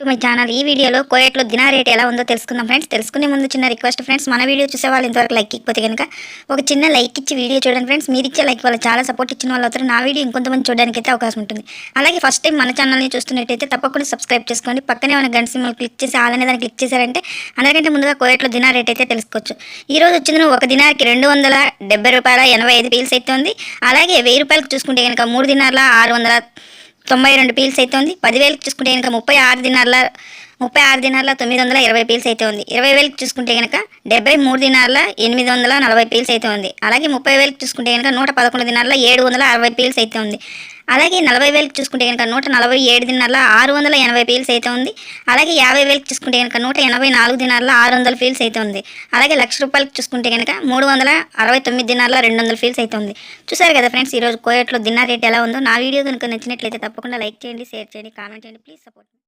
To my channel ఈ వీడియోలో కోయట్లో దినా rate ఎలా ఉందో తెలుసుకుందాం ఫ్రెండ్స్. తెలుసుకునే ముందు చిన్న రిక్వెస్ట్ ఫ్రెండ్స్ మన వీడియో చూసే వాళ్ళు ఇంతవరకు లైక్ ఇకపోతే కనుక ఒక చిన్న లైక్ ఇచ్చి వీడియో చూడండి ఫ్రెండ్స్. మీరు ఇచ్చే లైక్ వల్ల చాలా సపోర్ట్ ఇచ్చిన వాళ్ళు అవుతారు. నా వీడియో ఇంకొంతమంది చూడడానికి అయితే అవకాశం ఉంటుంది. అలాగే ఫస్ట్ టైం మన ఛానల్ని చూస్తున్నట్టయితే తప్పకుండా సబ్స్క్రైబ్ చేసుకోండి. పక్కనే ఉన్న గంట సింబల్ క్లిక్ చేసి ఆలనే దాన్ని క్లిక్ చేశారంటే అందరికంటే ముందుగా కోయట్లో దినా రేట్ అయితే తెలుసుకోవచ్చు. ఈ రోజు వచ్చింది ఒక దినానికి రెండు వందల డెబ్బై రూపాయల ఎనభై ఐదు పీల్స్ అయితే ఉంది. అలాగే వెయ్యి రూపాయలకు చూసుకుంటే కనుక మూడు దినాల ఆరు వందల తొంభై రెండు పీల్స్ అయితే ఉంది. పదివేలకు చూసుకుంటే కనుక ముప్పై ఆరు దినార్ల ముప్పై ఆరు దినార్ల తొమ్మిది వందల ఇరవై పీల్స్ అయితే ఉంది. ఇరవై వేలకు చూసుకుంటే కనుక డెబ్బై మూడు దినార్ల ఎనిమిది వందల నలభై పీల్స్ అయితే ఉంది. అలాగే ముప్పై వేలకు చూసుకుంటే కనుక నూట పదకొండు దినార్ల ఏడు వందల అరవై పీల్స్ అయితే ఉంది. అలాగే నలభై వేలకు చూసుకుంటే కనుక నూట నలభై ఏడు దినార్ల ఆరు వందల ఎనభై పీల్స్ అయితే ఉంది. అలాగే యాభై వేలకు చూసుకుంటే కనుక నూట ఎనభై నాలుగు దినార్ల ఆరు వందల ఫీల్స్ అయితే ఉంది. అలాగే లక్ష రూపాయలకు చూసుకుంటే కనుక మూడు వందల అరవై తొమ్మిది దినార్ల రెండు వందల ఫీల్స్ అయితే ఉంది. చూసారు కదా ఫ్రెండ్స్ ఈరోజు కోయట్లో దినార్ రేట్ ఎలా ఉందో? నా వీడియో కనుక నచ్చినట్లయితే తప్పకుండా లైక్ చేయండి షేర్ చేయండి కామెంట్ చేయండి. Please support